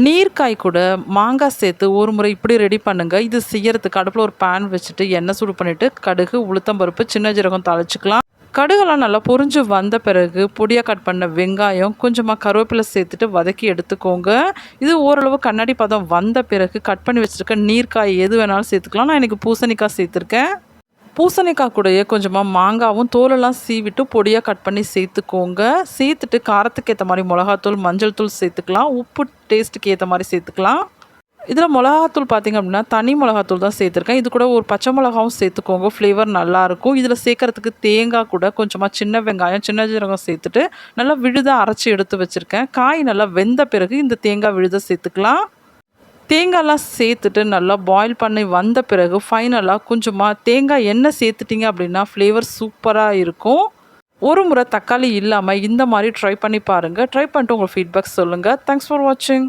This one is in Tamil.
நீர்க்காய் கூட மாங்காய் சேர்த்து ஒரு முறை இப்படி ரெடி பண்ணுங்கள் இது செய்யறதுக்கு அடுப்பில் ஒரு பேன் வச்சுட்டு எண்ணெய் சூடு பண்ணிவிட்டு கடுகு உளுத்தம்பருப்பு சின்ன ஜீரகம் தாளிச்சுக்கலாம். கடுகெல்லாம் நல்லா பொரிஞ்சு வந்த பிறகு பொடியாக கட் பண்ண வெங்காயம் கொஞ்சமாக கருவேப்பிலை சேர்த்துட்டு வதக்கி எடுத்துக்கோங்க. இது ஓரளவு கண்ணாடி பதம் வந்த பிறகு கட் பண்ணி வச்சுருக்க நீர்க்காய் எது வேணாலும் சேர்த்துக்கலாம். நான் இன்றைக்கி பூசணிக்காய் சேர்த்துருக்கேன். பூசணிக்காய் கூடயே கொஞ்சமாக மாங்காவும் தோலெல்லாம் சீவிட்டு பொடியாக கட் பண்ணி சேர்த்துக்கோங்க. சேர்த்துட்டு காரத்துக்கு ஏற்ற மாதிரி மிளகாத்தூள் மஞ்சள் தூள் சேர்த்துக்கலாம். உப்பு டேஸ்ட்டுக்கு ஏற்ற மாதிரி சேர்த்துக்கலாம். இதில் மிளகாத்தூள் பார்த்திங்க அப்படின்னா தனி மிளகாத்தூள் தான் சேர்த்துருக்கேன். இது கூட ஒரு பச்சை மிளகாவும் சேர்த்துக்கோங்க. ஃப்ளேவர் நல்லாயிருக்கும் இதில் சேர்க்குறதுக்கு தேங்காய் கூட கொஞ்சமாக சின்ன வெங்காயம் சின்ன ஜீரகம் சேர்த்துட்டு நல்லா விழுதாக அரைச்சி எடுத்து வச்சுருக்கேன். காய் நல்லா வெந்த பிறகு இந்த தேங்காய் விழுதை சேர்த்துக்கலாம். தேங்காய்லாம் சேர்த்துட்டு நல்லா பாயில் பண்ணி வந்த பிறகு ஃபைனலாக கொஞ்சமாக தேங்காய் எண்ணெய் சேர்த்துட்டிங்க அப்படின்னா ஃப்ளேவர் சூப்பராக இருக்கும். ஒரு முறை தக்காளி இல்லாமல் இந்த மாதிரி ட்ரை பண்ணி பாருங்கள் ட்ரை பண்ணிட்டு உங்கள் ஃபீட்பேக் சொல்லுங்கள் தேங்க்ஸ் ஃபார் வாட்சிங்